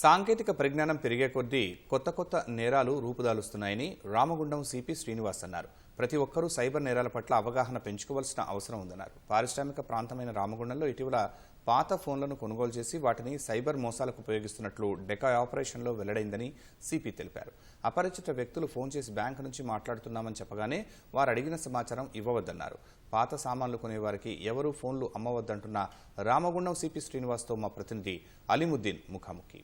సాంకేతిక పరిజ్ఞానం పెరిగే కొద్దీ కొత్త కొత్త నేరాలు రూపుదాలుస్తున్నాయని రామగుండం సిపి శ్రీనివాస్ అన్నారు. ప్రతి ఒక్కరూ సైబర్ నేరాల పట్ల అవగాహన పెంచుకోవాల్సిన అవసరం ఉందన్నారు. పారిశ్రామిక ప్రాంతమైన రామగుండంలో ఇటీవల పాత ఫోన్లను కొనుగోలు చేసి వాటిని సైబర్ మోసాలకు ఉపయోగిస్తున్నట్లు డెకా ఆపరేషన్లో వెల్లడైందని సిపి తెలిపారు. అపరిచిత వ్యక్తులు ఫోన్ చేసి బ్యాంకు నుంచి మాట్లాడుతున్నామని చెప్పగానే వారు అడిగిన సమాచారం ఇవ్వవద్దన్నారు. పాత సామాన్లు కొనేవారికి ఎవరూ ఫోన్లు అమ్మవద్దంటున్న రామగుండం సిపి శ్రీనివాస్తో మా ప్రతినిధి అలీముద్దీన్ ముఖాముఖి.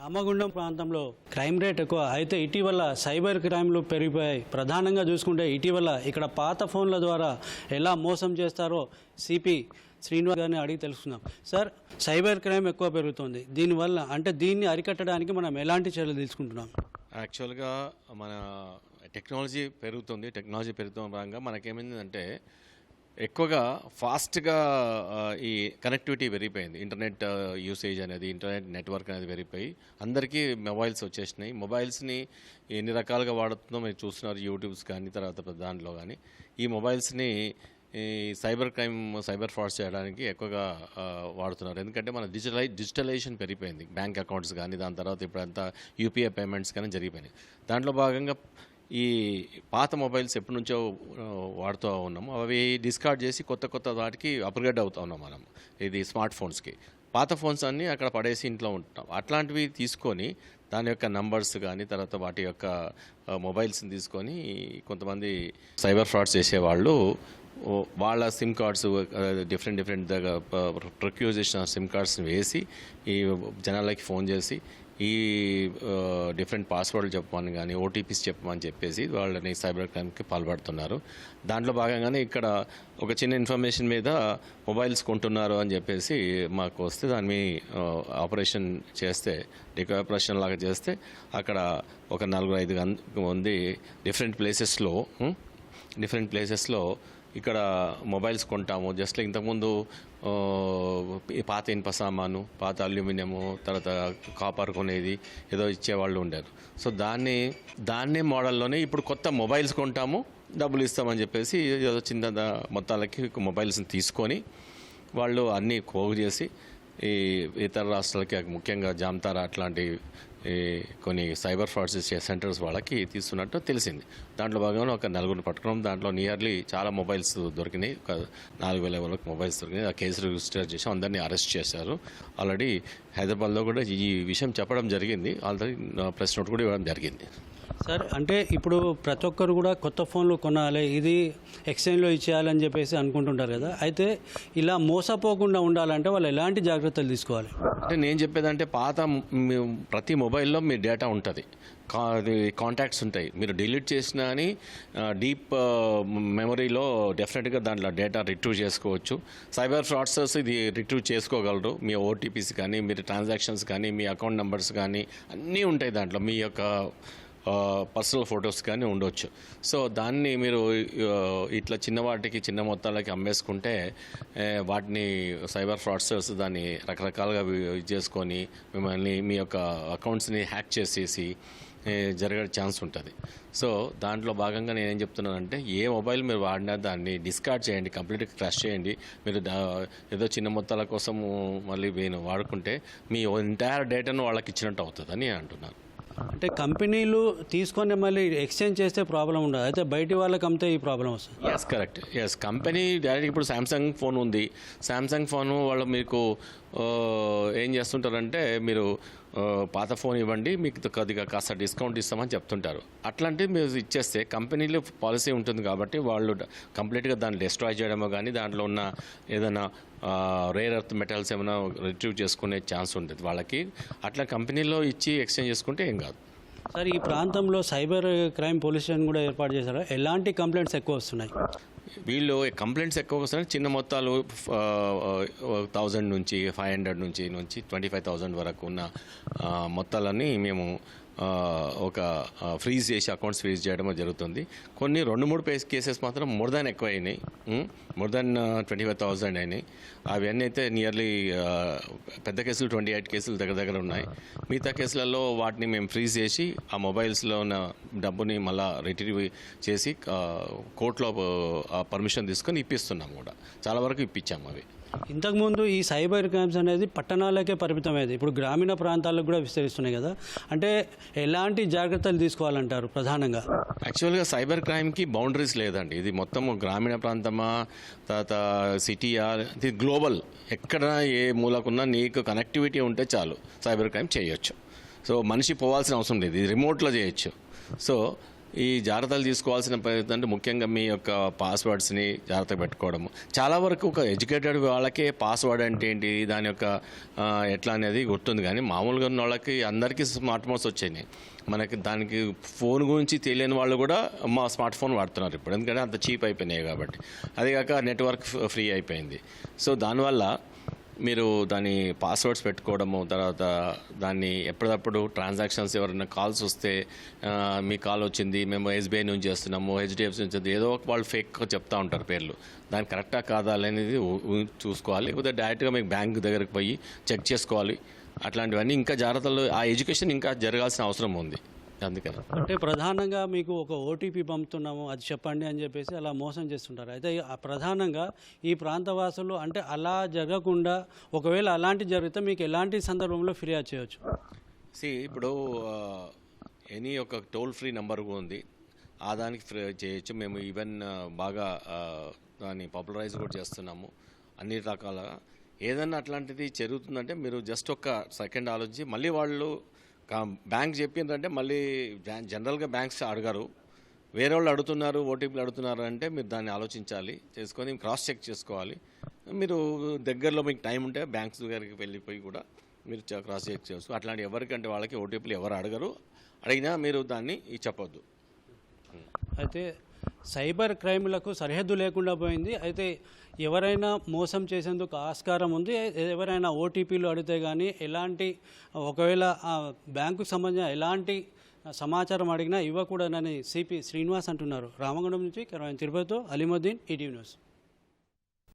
రామగుండం ప్రాంతంలో క్రైమ్ రేట్ ఎక్కువ. అయితే ఇటీవల సైబర్ క్రైమ్లు పెరిగిపోయాయి. ప్రధానంగా చూసుకుంటే ఇటీవల ఇక్కడ పాత ఫోన్ల ద్వారా ఎలా మోసం చేస్తారో సిపి శ్రీనివాస్ గారిని అడిగి తెలుసుకుందాం. సార్ సైబర్ క్రైమ్ ఎక్కువ పెరుగుతుంది. దీనివల్ల అంటే దీన్ని అరికట్టడానికి మనం ఎలాంటి చర్యలు తీసుకుంటున్నాం? యాక్చువల్గా మన టెక్నాలజీ పెరుగుతుంది. టెక్నాలజీ పెరుగుతున్న భాగంగా మనకేమైందంటే ఎక్కువగా ఫాస్ట్గా ఈ కనెక్టివిటీ పెరిగిపోయింది. ఇంటర్నెట్ యూసేజ్ అనేది ఇంటర్నెట్ నెట్వర్క్ అనేది పెరిగిపోయి అందరికీ మొబైల్స్ వచ్చేసినాయి. మొబైల్స్ని ఎన్ని రకాలుగా వాడుతుందో మీరు చూస్తున్నారు యూట్యూబ్స్ కానీ తర్వాత దాంట్లో కానీ. ఈ మొబైల్స్ని ఈ సైబర్ క్రైమ్ సైబర్ ఫ్రాడ్స్ చేయడానికి ఎక్కువగా వాడుతున్నారు. ఎందుకంటే మన డిజిటలై డిజిటలైజేషన్ పెరిగిపోయింది. బ్యాంక్ అకౌంట్స్ కానీ దాని తర్వాత ఇప్పుడంతా యూపీఐ పేమెంట్స్ కానీ జరిగిపోయినాయి. దాంట్లో భాగంగా ఈ పాత మొబైల్స్ ఎప్పటి నుంచో వాడుతూ ఉన్నాము. అవి డిస్కార్డ్ చేసి కొత్త కొత్త వాటికి అప్గ్రేడ్ అవుతా ఉన్నాం మనం. ఇది స్మార్ట్ ఫోన్స్కి పాత ఫోన్స్ అన్నీ అక్కడ పడేసి ఇంట్లో ఉంటాం అట్లాంటివి తీసుకొని దాని యొక్క నంబర్స్ కానీ తర్వాత వాటి యొక్క మొబైల్స్ని తీసుకొని కొంతమంది సైబర్ ఫ్రాడ్స్ చేసేవాళ్ళు వాళ్ళ SIM cards different different procure చేసిన సిమ్ కార్డ్స్ని వేసి ఈ జనాలకి ఫోన్ చేసి ఈ డిఫరెంట్ పాస్వర్డ్లు చెప్పమని కానీ ఓటీపీస్ చెప్పమని చెప్పేసి వాళ్ళని సైబర్ క్రైమ్కి పాల్పడుతున్నారు. దాంట్లో భాగంగానే ఇక్కడ ఒక చిన్న ఇన్ఫర్మేషన్ మీద మొబైల్స్ కొంటున్నారు అని చెప్పేసి మాకు వస్తే దాని మీ ఆపరేషన్ చేస్తే డికో ఆపరేషన్ లాగా చేస్తే అక్కడ ఒక నలుగురు ఐదు మంది డిఫరెంట్ ప్లేసెస్లో డిఫరెంట్ ప్లేసెస్లో ఇక్కడ మొబైల్స్ కొంటాము. జస్ట్ లైక్ ఇంతకుముందు పాత ఇనుప సామాను పాత అల్యూమినియము తర్వాత కాపర్ కొనేది ఏదో ఇచ్చేవాళ్ళు ఉండారు. సో దాన్ని దాన్నే మోడల్లోనే ఇప్పుడు కొత్త మొబైల్స్ కొంటాము డబ్బులు ఇస్తామని చెప్పేసి ఏదో చిన్న మొత్తాలకి మొబైల్స్ని తీసుకొని వాళ్ళు అన్నీ పోగు చేసి ఈ ఇతర రాష్ట్రాలకి ముఖ్యంగా జామ్తారా అట్లాంటి ఈ కొన్ని సైబర్ ఫ్రాడ్స్ ఇచ్చే సెంటర్స్ వాళ్ళకి తీస్తున్నట్టు తెలిసింది. దాంట్లో భాగంగా ఒక నలుగురిని పట్టుకున్నాం. దాంట్లో నియర్లీ చాలా మొబైల్స్ దొరికినాయి. ఒక నాలుగు వేల వరకు మొబైల్స్ దొరికినాయి. ఆ కేసు రిజిస్టర్ చేసి అందరినీ అరెస్ట్ చేశారు. ఆల్రెడీ హైదరాబాద్లో కూడా ఈ విషయం చెప్పడం జరిగింది. ఆల్రెడీ ప్రెస్ నోట్ కూడా ఇవ్వడం జరిగింది. సార్ అంటే ఇప్పుడు ప్రతి ఒక్కరు కూడా కొత్త ఫోన్లు కొనాలి ఇది ఎక్స్చేంజ్లో ఇచ్చేయాలని చెప్పేసి అనుకుంటుంటారు కదా. అయితే ఇలా మోసపోకుండా ఉండాలంటే వాళ్ళు ఎలాంటి జాగ్రత్తలు తీసుకోవాలి? అంటే నేను చెప్పేదంటే పాత ప్రతి మొబైల్లో మీ డేటా ఉంటుంది. కాంటాక్ట్స్ ఉంటాయి. మీరు డిలీట్ చేసినా అని డీప్ మెమరీలో డెఫినెట్గా దాంట్లో డేటా రిట్రీవ్ చేసుకోవచ్చు. సైబర్ ఫ్రాడ్సర్స్ ఇది రిట్రీవ్ చేసుకోగలరు. మీ ఓటీపీస్ కానీ మీరు ట్రాన్సాక్షన్స్ కానీ మీ అకౌంట్ నెంబర్స్ కానీ అన్నీ ఉంటాయి దాంట్లో. మీ యొక్క పర్సనల్ ఫొటోస్ కానీ ఉండొచ్చు. సో దాన్ని మీరు ఇట్లా చిన్న వాటికి చిన్న మొత్తాలకి అమ్మేసుకుంటే వాటిని సైబర్ ఫ్రాడ్స్టర్స్ దాన్ని రకరకాలుగా ఇది చేసుకొని మిమ్మల్ని మీ యొక్క అకౌంట్స్ని హ్యాక్ చేసేసి ఏ, జరిగే ఛాన్స్ ఉంటుంది. సో దాంట్లో భాగంగా నేనేం చెప్తున్నానంటే ఏ మొబైల్ మీరు వాడినా దాన్ని డిస్కార్డ్ చేయండి కంప్లీట్గా క్రష్ చేయండి. మీరు ఏదో చిన్న మొత్తాల కోసం మళ్ళీ నేను వాడుకుంటే మీ ఎంటైర్ డేటాను వాళ్ళకి ఇచ్చినట్టు అవుతుందని అంటున్నాను. అంటే కంపెనీలు తీసుకొని మళ్ళీ ఎక్స్చేంజ్ చేస్తే ప్రాబ్లం ఉండదు. అయితే బయటి వాళ్ళకి అమ్మితే ఈ ప్రాబ్లం వస్తుంది. Yes correct yes company direct ఇప్పుడు శాంసంగ్ ఫోన్ ఉంది. శాంసంగ్ ఫోన్ వాళ్ళు మీకు ఏం చేస్తుంటారంటే మీరు పాత ఫోన్ ఇవ్వండి మీకు కొద్దిగా కాస్త డిస్కౌంట్ ఇస్తామని చెప్తుంటారు. అట్లాంటివి మీరు ఇచ్చేస్తే కంపెనీలో పాలసీ ఉంటుంది కాబట్టి వాళ్ళు కంప్లీట్గా దాన్ని డిస్ట్రాయ్ చేయడమో కానీ దాంట్లో ఉన్న ఏదైనా రేర్ ఎర్త్ మెటల్స్ ఏమైనా రిట్రీవ్ చేసుకునే ఛాన్స్ ఉంటుంది వాళ్ళకి. అట్లా కంపెనీలో ఇచ్చి ఎక్స్చేంజ్ చేసుకుంటే ఏం కాదు. సార్ ఈ ప్రాంతంలో సైబర్ క్రైమ్ పోలీస్ స్టేషన్ కూడా ఏర్పాటు చేశారు? ఎలాంటి కంప్లైంట్స్ ఎక్కువ వస్తున్నాయి? వీళ్ళు కంప్లైంట్స్ ఎక్కువ వస్తున్నాయి చిన్న మొత్తాలు థౌజండ్ నుంచి ఫైవ్ హండ్రెడ్ నుంచి నుంచి ట్వంటీ ఫైవ్ థౌజండ్ వరకు ఉన్న మొత్తాలన్నీ మేము ఒక ఫ్రీజ్ చేసి అకౌంట్స్ ఫ్రీజ్ చేయడం జరుగుతుంది. కొన్ని రెండు మూడు పేస్ కేసెస్ మాత్రం మోర్ దాన్ ఎక్కువ అయినాయి more than twenty five thousand అయినాయి. అవన్నీ అయితే నియర్లీ పెద్ద కేసులు ట్వంటీ ఎయిట్ కేసులు దగ్గర దగ్గర ఉన్నాయి. మిగతా కేసులలో వాటిని మేము ఫ్రీజ్ చేసి ఆ మొబైల్స్లో ఉన్న డబ్బుని మళ్ళీ రిట్రీవ్ చేసి కోర్టులో పర్మిషన్ తీసుకొని ఇప్పిస్తున్నాం కూడా. చాలా వరకు ఇప్పించాము అవి. ఇంతకుముందు ఈ సైబర్ క్రైమ్స్ అనేది పట్టణాలకే పరిమితమయ్యేది ఇప్పుడు గ్రామీణ ప్రాంతాలకు కూడా విస్తరిస్తున్నాయి కదా. అంటే ఎలాంటి జాగ్రత్తలు తీసుకోవాలంటారు ప్రధానంగా? యాక్చువల్గా సైబర్ క్రైమ్కి బౌండరీస్ లేదండి. ఇది మొత్తం గ్రామీణ ప్రాంతమా తర్వాత సిటీయా ఇది గ్లోబల్. ఎక్కడ ఏ మూలకున్నా నీకు కనెక్టివిటీ ఉంటే చాలు. సైబర్ క్రైమ్ చేయొచ్చు. సో మనిషి పోవాల్సిన అవసరం లేదు. ఇది రిమోట్లో చేయొచ్చు. సో ఈ జాగ్రత్తలు తీసుకోవాల్సిన ప్రయత్నం అంటే ముఖ్యంగా మీ యొక్క పాస్వర్డ్స్ని జాగ్రత్త పెట్టుకోవడము. చాలా వరకు ఒక ఎడ్యుకేటెడ్ వాళ్ళకే పాస్వర్డ్ అంటే ఏంటి దాని యొక్క ఎట్లా అనేది గుర్తుంది కానీ మామూలుగా ఉన్న వాళ్ళకి అందరికీ స్మార్ట్ ఫోన్స్ వచ్చాయి మనకి దానికి ఫోన్ గురించి తెలియని వాళ్ళు కూడా మా స్మార్ట్ ఫోన్ వాడుతున్నారు ఇప్పుడు. ఎందుకంటే అంత చీప్ అయిపోయినాయి కాబట్టి. అదే కాక నెట్వర్క్ ఫ్రీ అయిపోయింది. సో దానివల్ల మీరు దాని పాస్వర్డ్స్ పెట్టుకోవడము తర్వాత దాన్ని ఎప్పటికప్పుడు ట్రాన్సాక్షన్స్ ఎవరైనా కాల్స్ వస్తే మీ కాల్ వచ్చింది మేము ఎస్బీఐ నుంచి చేస్తున్నాము హెచ్డిఎఫ్సి నుంచి ఏదో ఒక వాళ్ళు ఫేక్ చెప్తా ఉంటారు పేర్లు. దాని కరెక్టా కాదా అనేది చూసుకోవాలి. లేకపోతే డైరెక్ట్గా మీకు బ్యాంక్ దగ్గరికి పోయి చెక్ చేసుకోవాలి. అట్లాంటివన్నీ ఇంకా జాగ్రత్తలు ఆ ఎడ్యుకేషన్ ఇంకా జరగాల్సిన అవసరం ఉంది. అందుకని. అంటే ప్రధానంగా మీకు ఒక ఓటీపీ పంపుతున్నాము అది చెప్పండి అని చెప్పేసి అలా మోసం చేస్తుంటారు. అయితే ప్రధానంగా ఈ ప్రాంతవాసులు అంటే అలా జరగకుండా ఒకవేళ అలాంటి జరిగితే మీకు ఎలాంటి సందర్భంలో ఫిర్యాదు చేయొచ్చు? సి ఇప్పుడు ఎనీ ఒక టోల్ ఫ్రీ నెంబర్ ఉంది. ఆ దానికి ఫ్రీ చేయొచ్చు. మేము ఈవెన్ బాగా దాన్ని పాపులరైజ్ కూడా చేస్తున్నాము. అన్ని రకాల ఏదన్నా అట్లాంటిది జరుగుతుందంటే మీరు జస్ట్ ఒక సెకండ్ ఆలోచించి మళ్ళీ వాళ్ళు బ్యాంక్ చెప్పిందంటే మళ్ళీ జనరల్గా బ్యాంక్స్ అడగరు. వేరే వాళ్ళు అడుగుతున్నారు ఓటీపీలు అడుగుతున్నారు అంటే మీరు దాన్ని ఆలోచించాలి చేసుకొని క్రాస్ చెక్ చేసుకోవాలి. మీరు దగ్గరలో మీకు టైం ఉంటే బ్యాంక్స్ దగ్గరికి వెళ్ళిపోయి కూడా మీరు క్రాస్ చెక్ చేసుకో అట్లాంటి ఎవరికంటే వాళ్ళకి ఓటీపీలు ఎవరు అడగరు. అడిగినా మీరు దాన్ని చెప్పొద్దు. అయితే సైబర్ క్రైమ్లకు సరిహద్దు లేకుండా పోయింది. అయితే ఎవరైనా మోసం చేసేందుకు ఆస్కారం ఉంది. ఎవరైనా ఓటీపీలు అడిగితే కానీ ఎలాంటి ఒకవేళ బ్యాంకు బ్యాంకుకు సంబంధించిన ఎలాంటి సమాచారం అడిగినా ఇవ్వకూడదని సిపి శ్రీనివాస్ అంటున్నారు. రామగుండం నుంచి తిరుపతితో అలీముద్దీన్ ఈటీవీ న్యూస్.